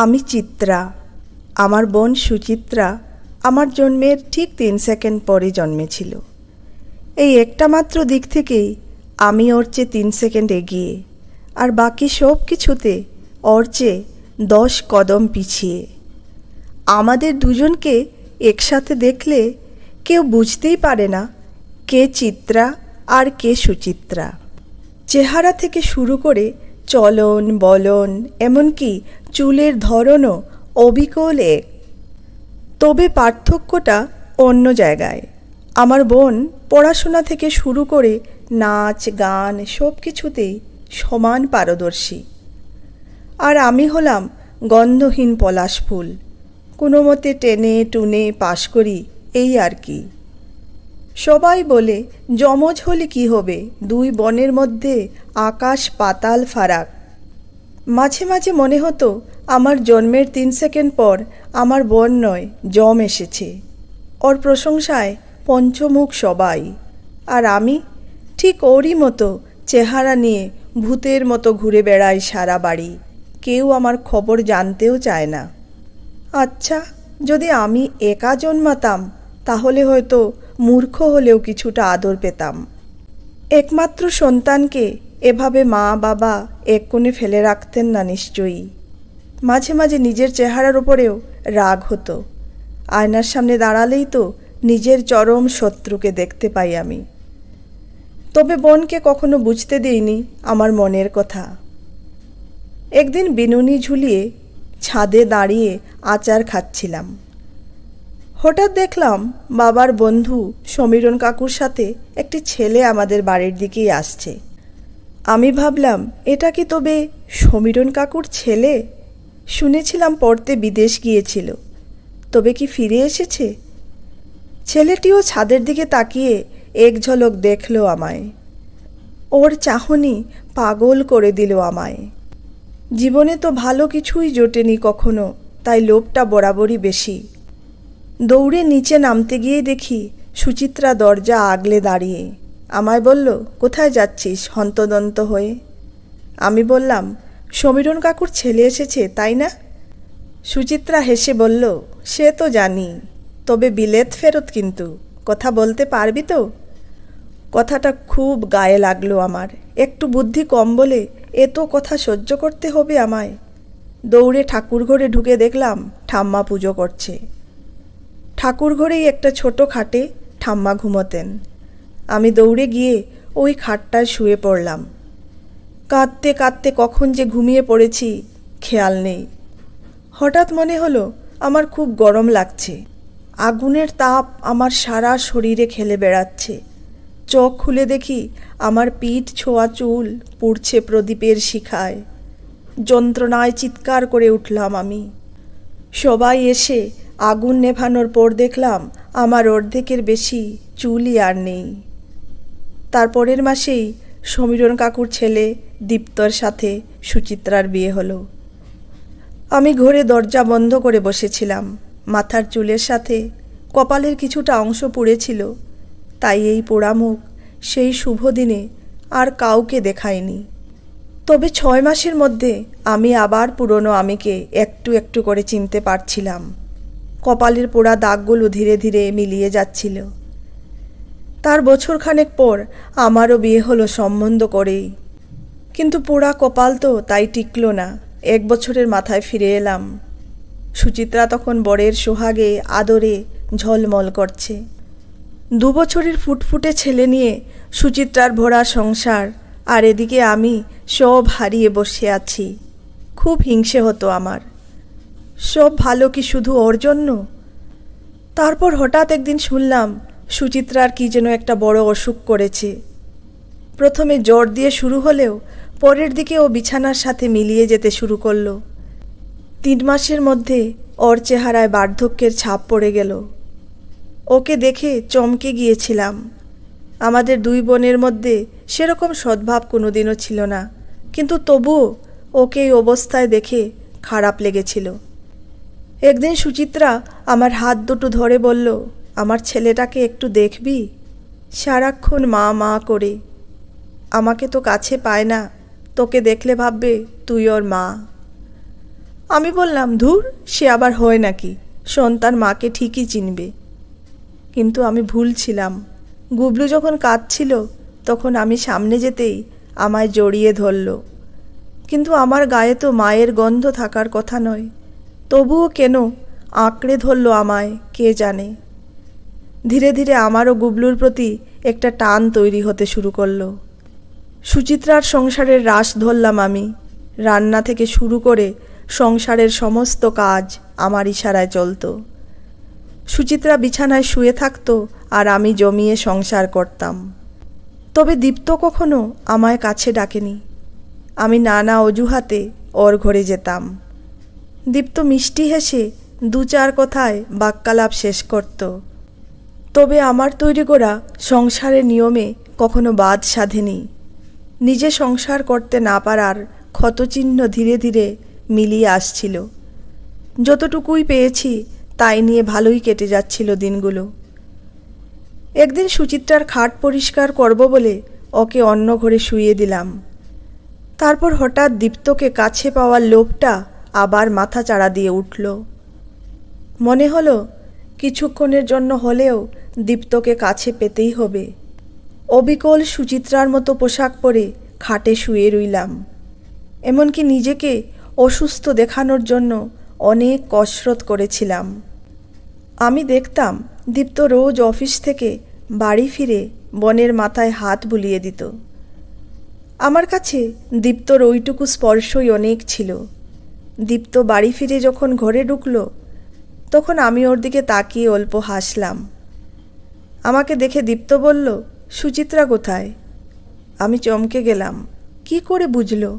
আমি চিত্রা। আমার বোন সুচিত্রা আমার জন্মের ঠিক তিন সেকেন্ড পরে জন্মেছিল। এই একটা মাত্র দিক থেকেই আমি ওর চেয়ে তিন সেকেন্ড এগিয়ে আর বাকি সব কিছুতে ওর চেয়ে দশ কদম পিছিয়ে। আমাদের দুজনকে একসাথে দেখলে কেউ বুঝতেই পারে না কে চিত্রা আর কে সুচিত্রা। চেহারা থেকে শুরু করে চলন বলন, এমনকি চুলের ধরনও অবিকল। এক তবে পার্থক্যটা অন্য জায়গায়। আমার বোন পড়াশোনা থেকে শুরু করে নাচ, গান সব কিছুতেই সমান পারদর্শী। আর আমি হলাম গন্ধহীন পলাশ ফুল। কোনো মতে টেনে টুনে পাশ করি এই আর কি। সবাই বলে, যমজ হলে কি হবে? দুই বনের মধ্যে আকাশ পাতাল ফারাক। মাঝে মাঝে মনে হতো, আমার জন্মের তিন সেকেন্ড পর আমার বোন নয় জম এসেছে। ওর প্রশংসায় পঞ্চমুখ সবাই। আর আমি, ঠিক ওরই মতো চেহারা নিয়ে ভূতের মতো ঘুরে বেড়াই সারা বাড়ি। কেউ আমার খবর জানতেও চায় না। আচ্ছা যদি আমি একা জন্মাতাম, তাহলে হয়তো মূর্খ হলেও কিছুটা আদর পেতাম। একমাত্র সন্তানকে এভাবে মা, বাবা এক কোণে ফেলে রাখতেন না নিশ্চয়ই। মাঝে মাঝে নিজের চেহারার উপরেও রাগ হতো। আয়নার সামনে দাঁড়ালেই তো নিজের চরম শত্রুকে দেখতে পাই আমি। তবে বোনকে কখনো বুঝতে দিইনি আমার মনের কথা। একদিন বিনুনি ঝুলিয়ে ছাদে দাঁড়িয়ে আচার খাচ্ছিলাম। হঠাৎ দেখলাম বাবার বন্ধু সমীরণ কাকুর সাথে একটি ছেলে আমাদের বাড়ির দিকেই আসছে। আমি ভাবলাম, এটা কি তবে সমীরণ কাকুর ছেলে? শুনেছিলাম পড়তে বিদেশ গিয়েছিল। তবে কি ফিরে এসেছে? ছেলেটিও ছাদের দিকে তাকিয়ে এক ঝলক দেখল আমায়। ওর চাহনি পাগল করে দিল আমায়। জীবনে তো ভালো কিছুই জোটেনি কখনো, তাই লোভটা বরাবরই বেশি। দৌড়ে নিচে নামতে গিয়ে দেখি সুচিত্রা দরজা আগলে দাঁড়িয়ে। আমায় বলল, কোথায় যাচ্ছিস হন্তদন্ত হয়ে? আমি বললাম, সমীরণ কাকুর ছেলে এসেছে, তাই না? সুচিত্রা হেসে বলল, সে তো জানি, তবে বিলেত ফেরত কিন্তু, কথা বলতে পারবি তো? কথাটা খুব গায়ে লাগল আমার, একটু বুদ্ধি কম বলে এত কথা সহ্য করতে হবে আমায়। দৌড়ে ঠাকুর ঘরে ঢুকে দেখলাম ঠাম্মা পুজো করছে। ঠাকুর ঘরেই একটা ছোট খাটে ঠাম্মা ঘুমোতেন। আমি দৌড়ে গিয়ে ওই খাটটায় শুয়ে পড়লাম। কাঁদতে কাঁদতে কখন যে ঘুমিয়ে পড়েছি, খেয়াল নেই। হঠাৎ মনে হলো আমার খুব গরম লাগছে। আগুনের তাপ আমার সারা শরীরে খেলে বেড়াচ্ছে। চোখ খুলে দেখি আমার পিঠ, ছোঁয়া চুল পুড়ছে প্রদীপের শিখায়। যন্ত্রণায় চিৎকার করে উঠলাম আমি। সবাই এসে আগুন নেভানোর পর দেখলাম আমার অর্ধেকের বেশি চুলই আর নেই। তারপরের মাসেই সমীরণ কাকুর ছেলে দীপ্তর সাথে সুচিত্রার বিয়ে হলো। আমি ঘরে দরজা বন্ধ করে বসেছিলাম। মাথার চুলের সাথে কপালের কিছুটা অংশ পুড়েছিল তাই এই পোড়ামুখ, সেই শুভ দিনে আর কাউকে দেখায়নি তবে ছয় মাসের মধ্যে আমি আবার পুরনো আমিকে একটু একটু করে চিনতে পারছিলাম। কপালের পোড়া দাগগুলো ধীরে ধীরে মিলিয়ে যাচ্ছিল। তার বছরখানেক পর আমারও বিয়ে হলো সম্বন্ধ করেই। কিন্তু পোড়া কপাল তো তাই টিকলো না, এক বছরের মাথায় ফিরে এলাম। সুচিত্রা তখন বরের সোহাগে আদরে ঝলমল করছে। দু বছরের ফুটফুটে ছেলে নিয়ে সুচিত্রার ভরা সংসার, আর এদিকে আমি সব হারিয়ে বসে আছি। খুব হিংসে হতো আমার। সব ভালো কি শুধু ওর জন্য? তারপর হঠাৎ একদিন শুনলাম সুচিত্রার কি যেন একটা বড় অসুখ করেছে। প্রথমে জ্বর দিয়ে শুরু হলেও পরের দিকে ও বিছানার সাথে মিলিয়ে যেতে শুরু করল। তিন মাসের মধ্যে ওর চেহারায় বার্ধক্যের ছাপ পড়ে গেল। ওকে দেখে চমকে গিয়েছিলাম। আমাদের দুই বোনের মধ্যে সেরকম সদ্ভাব কোনোদিনও ছিল না, কিন্তু তবুও ওকে এই অবস্থায় দেখে খারাপ লেগেছিল। একদিন সুচিত্রা আমার হাত দুটো ধরে বলল, আমার ছেলেটাকে একটু দেখবি? সারাক্ষণ মা মা করে। আমাকে তো কাছে পায় না। তোকে দেখলে ভাববে তুই ওর মা। আমি বললাম, ধুর, সে আবার হয় নাকি? সন্তান মাকে ঠিকই চিনবে। কিন্তু আমি ভুল ছিলাম। গুবলু যখন কাঁদছিল, তখন আমি সামনে যেতেই আমায় জড়িয়ে ধরল। কিন্তু আমার গায়ে তো মায়ের গন্ধ থাকার কথা নয়। তবুও কেন আঁকড়ে ধরল আমায়, কে জানে? ধীরে ধীরে আমারও গুবলুর প্রতি একটা টান তৈরি হতে শুরু করল। সুচিত্রার সংসারের রাস ধরলাম আমি। রান্না থেকে শুরু করে সংসারের সমস্ত কাজ আমার ইশারায় চলতো। সুচিত্রা বিছানায় শুয়ে থাকতো আর আমি জমিয়ে সংসার করতাম। তবে দীপ্ত কখনো আমায় কাছে ডাকেনি। আমি নানা অজুহাতে ওর ঘরে যেতাম। দীপ্ত মিষ্টি হেসে দু চার কথায় বাক্যালাপ শেষ করত। তবে আমার তৈরি করা সংসারের নিয়মে কখনো বাদ সাধেনি। নিজে সংসার করতে না পারার ক্ষতচিহ্ন ধীরে ধীরে মিলিয়ে আসছিল। যতটুকুই পেয়েছি তাই নিয়ে ভালোই কেটে যাচ্ছিল দিনগুলো। একদিন সুচিত্রার খাট পরিষ্কার করব বলে ওকে অন্য ঘরে শুইয়ে দিলাম। তারপর হঠাৎ দীপ্তকে কাছে পাওয়ার লোভটা আবার মাথা চাড়া দিয়ে উঠল। মনে হলো, কিছুক্ষণের জন্য হলেও দীপ্তকে কাছে পেতেই হবে। অবিকল সুচিত্রার মতো পোশাক পরে খাটে শুয়ে রইলাম। এমনকি নিজেকে অসুস্থ দেখানোর জন্য অনেক কসরত করেছিলাম। আমি দেখতাম, দীপ্ত রোজ অফিস থেকে বাড়ি ফিরে বনের মাথায় হাত বুলিয়ে দিত। আমার কাছে দীপ্তর ওইটুকু স্পর্শই অনেক ছিল। দীপ্ত বাড়ি ফিরে যখন ঘরে ঢুকলো, তখন আমি ওর দিকে তাকিয়ে অল্প হাসলাম। আমাকে দেখে দীপ্ত বলল, সুচিত্রা কোথায়? আমি চমকে গেলাম। কি করে বুঝলো?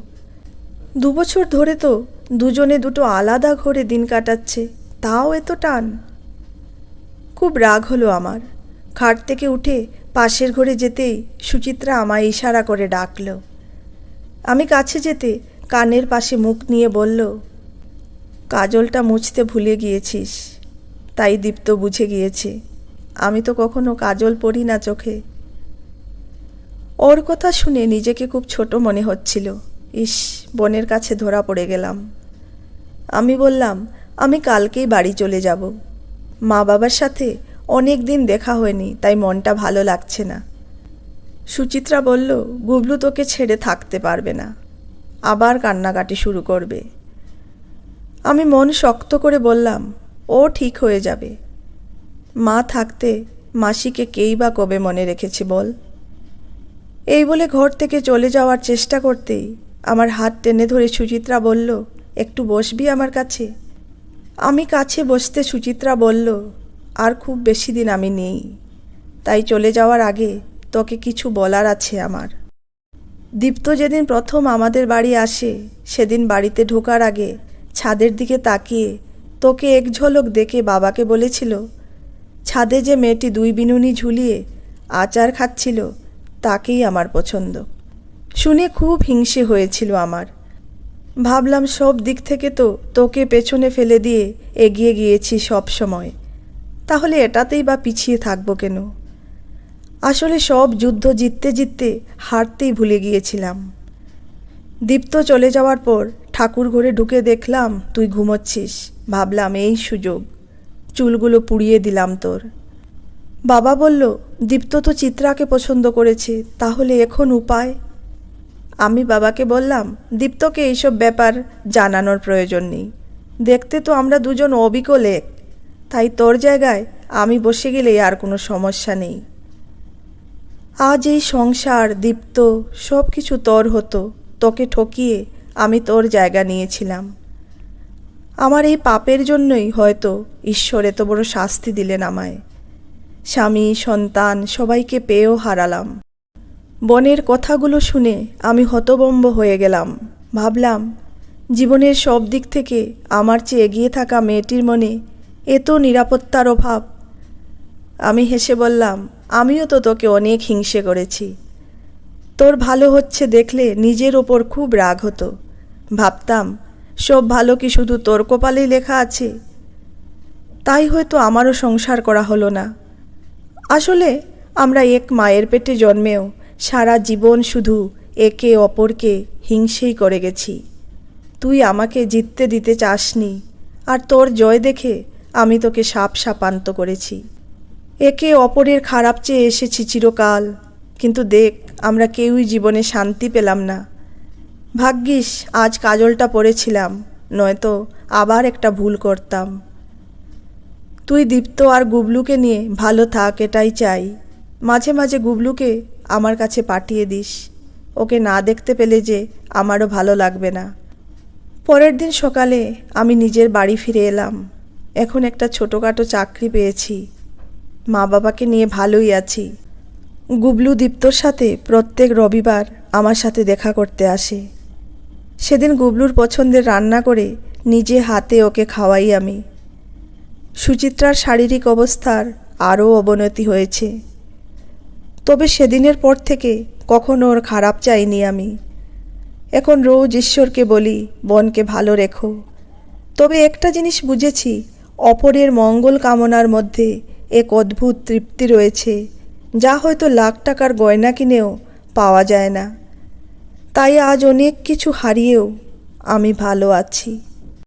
দুবছর ধরে তো দুজনে দুটো আলাদা ঘরে দিন কাটাচ্ছে, তাও এত টান? খুব রাগ হলো আমার। খাট থেকে উঠে পাশের ঘরে যেতেই সুচিত্রা আমায় ইশারা করে ডাকল। আমি কাছে যেতে কানের পাশে মুখ নিয়ে বলল, কাজলটা মুছতে ভুলে গিয়েছিস, তাই দীপ্ত বুঝে গিয়েছে। আমি তো কখনো কাজল পড়ি না চোখে। ওর কথা শুনে নিজেকে খুব ছোট মনে হচ্ছিল। ইস, বনের কাছে ধরা পড়ে গেলাম। আমি বললাম, আমি কালকেই বাড়ি চলে যাব। মা বাবার সাথে অনেক দিন দেখা হয়নি, তাই মনটা ভালো লাগছে না। সুচিত্রা বলল, গুবলু তোকে ছেড়ে থাকতে পারবে না। আবার কান্নাকাটি শুরু করবে। আমি মন শক্ত করে বললাম, ও ঠিক হয়ে যাবে। মা থাকতে মাসিকে কেই বা কবে মনে রেখেছি বল? এই বলে ঘর থেকে চলে যাওয়ার চেষ্টা করতেই আমার হাত টেনে ধরে সুচিত্রা বলল, একটু বসবি আমার কাছে? আমি কাছে বসতে সুচিত্রা বলল, আর খুব বেশি দিন আমি নেই। তাই চলে যাওয়ার আগে তোকে কিছু বলার আছে আমার। দীপ্ত যেদিন প্রথম আমাদের বাড়ি আসে, সেদিন বাড়িতে ঢোকার আগে ছাদের দিকে তাকিয়ে তোকে এক ঝলক দেখে বাবাকে বলেছিল, ছাদে যে মেয়েটি দুই বিনুনি ঝুলিয়ে আচার খাচ্ছিল, তাকেই আমার পছন্দ। শুনে খুব হিংসে হয়েছিল আমার। ভাবলাম সব দিক থেকে তো তোকে পেছনে ফেলে দিয়ে এগিয়ে গিয়েছি সব সময়। তাহলে এটাতেই বা পিছিয়ে থাকব কেন? আসলে সব যুদ্ধ জিততে জিততে হারতেই ভুলে গিয়েছিলাম। দীপ্ত চলে যাওয়ার পর ঠাকুর ঘরে ঢুকে দেখলাম তুই ঘুমোচ্ছিস। ভাবলাম, এই সুযোগ। চুলগুলো পুড়িয়ে দিলাম তোর। বাবা বলল, দীপ্ত তো চিত্রাকে পছন্দ করেছে, তাহলে এখন উপায়? আমি বাবাকে বললাম, দীপ্তকে এইসব ব্যাপার জানানোর প্রয়োজন নেই। দেখতে তো আমরা দুজন অবিকল এক। তাই তোর জায়গায় আমি বসে গেলে আর কোনো সমস্যা নেই। আজ এই সংসার দীপ্ত সব কিছু তোর হতো। তোকে ঠকিয়ে আমি তোর জায়গা নিয়েছিলাম। আমার এই পাপের জন্যই হয়তো ঈশ্বর এত বড় শাস্তি দিলেন আমায়। স্বামী, সন্তান, সবাইকে পেয়েও হারালাম। বনের কথাগুলো শুনে আমি হতবম্ব হয়ে গেলাম। ভাবলাম, জীবনের সব দিক থেকে আমার চেয়ে এগিয়ে থাকা মেয়েটির মনে এত নিরাপত্তার অভাব আমি হেসে বললাম, আমিও তো তোকে অনেক হিংসে করেছি। তোর ভালো হচ্ছে দেখলে নিজের ওপর খুব রাগ হতো। ভাবতাম, সব ভালো কি শুধু তোর কপালেই লেখা আছে? তাই হয়তো আমারও সংসার করা হলো না। আসলে আমরা এক মায়ের পেটে জন্মেও সারা জীবন শুধু একে অপরকে হিংসেই করে গেছি। তুই আমাকে জিততে দিতে চাসনি, আর তোর জয় দেখে আমি তোকে সাপ সাপান্ত করেছি। একে অপরের খারাপ চেয়ে এসেছি চিরকাল। কিন্তু দেখ, আমরা কেউই জীবনে শান্তি পেলাম না। ভাগ্যিস, আজ কাজলটা পড়েছিলাম, নয়তো আবার একটা ভুল করতাম। তুই দীপ্ত আর গুবলুকে নিয়ে ভালো থাক, এটাই চাই। মাঝে মাঝে গুবলুকে আমার কাছে পাঠিয়ে দিস। ওকে না দেখতে পেলে যে আমারও ভালো লাগবে না। পরের দিন সকালে আমি নিজের বাড়ি ফিরে এলাম। এখন একটা ছোটোখাটো চাকরি পেয়েছি। মা বাবাকে নিয়ে ভালোই আছি। গুবলু দীপ্তর সাথে প্রত্যেক রবিবার আমার সাথে দেখা করতে আসে। সেদিন গুবলুর পছন্দের রান্না করে নিজে হাতে ওকে খাওয়াই আমি। সুচিত্রার শারীরিক অবস্থার আরও অবনতি হয়েছে। তবে সেদিনের পর থেকে কখনো ওর খারাপ চাইনি আমি। এখন রোজ ঈশ্বরকে বলি, বনকে ভালো রেখো। তবে একটা জিনিস বুঝেছি, অপরের মঙ্গল কামনার মধ্যে এক অদ্ভুত তৃপ্তি রয়েছে, যা হয়তো লাখ টাকার গয়না কিনেও পাওয়া যায় না। তাই আজ অনেক কিছু হারিয়েও আমি ভালো আছি।